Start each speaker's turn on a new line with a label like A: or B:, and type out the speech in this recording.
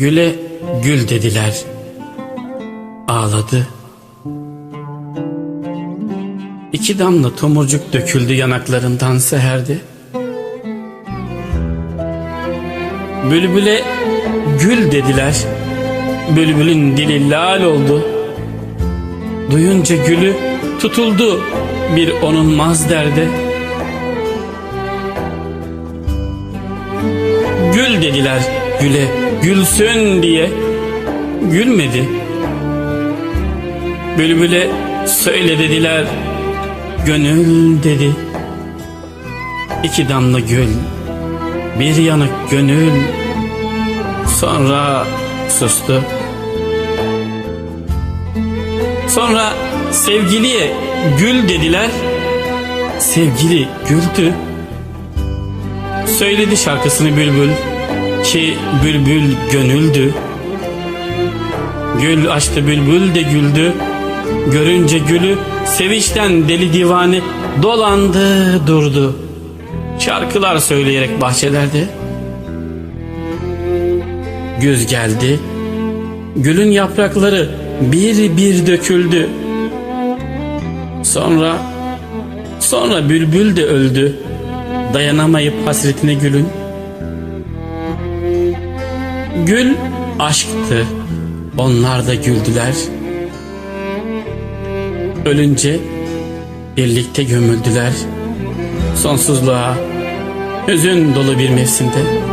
A: Güle gül dediler. Ağladı. İki damla tomurcuk döküldü yanaklarından seherdi. Bülbüle gül dediler. Bülbülün dili lal oldu. Duyunca gülü tutuldu bir onulmaz derde. Gül dediler güle gülsün diye gülmedi. Bülbüle söyle dediler gönül dedi. İki damla gül bir yanık gönül sonra sustu. Sonra sevgiliye gül dediler. Sevgili güldü. Söyledi şarkısını bülbül ki bülbül gönüldü. Gül açtı bülbül de güldü. Görünce gülü sevinçten deli divane dolandı durdu. Şarkılar söyleyerek bahçelerde. Güz geldi. Gülün yaprakları bir bir döküldü. Sonra sonra bülbül de öldü. Dayanamayıp hasretine gülün. Gül aşktı. Onlar da güldüler. Ölünce birlikte gömüldüler. Sonsuzluğa hüzün dolu bir mevsimde.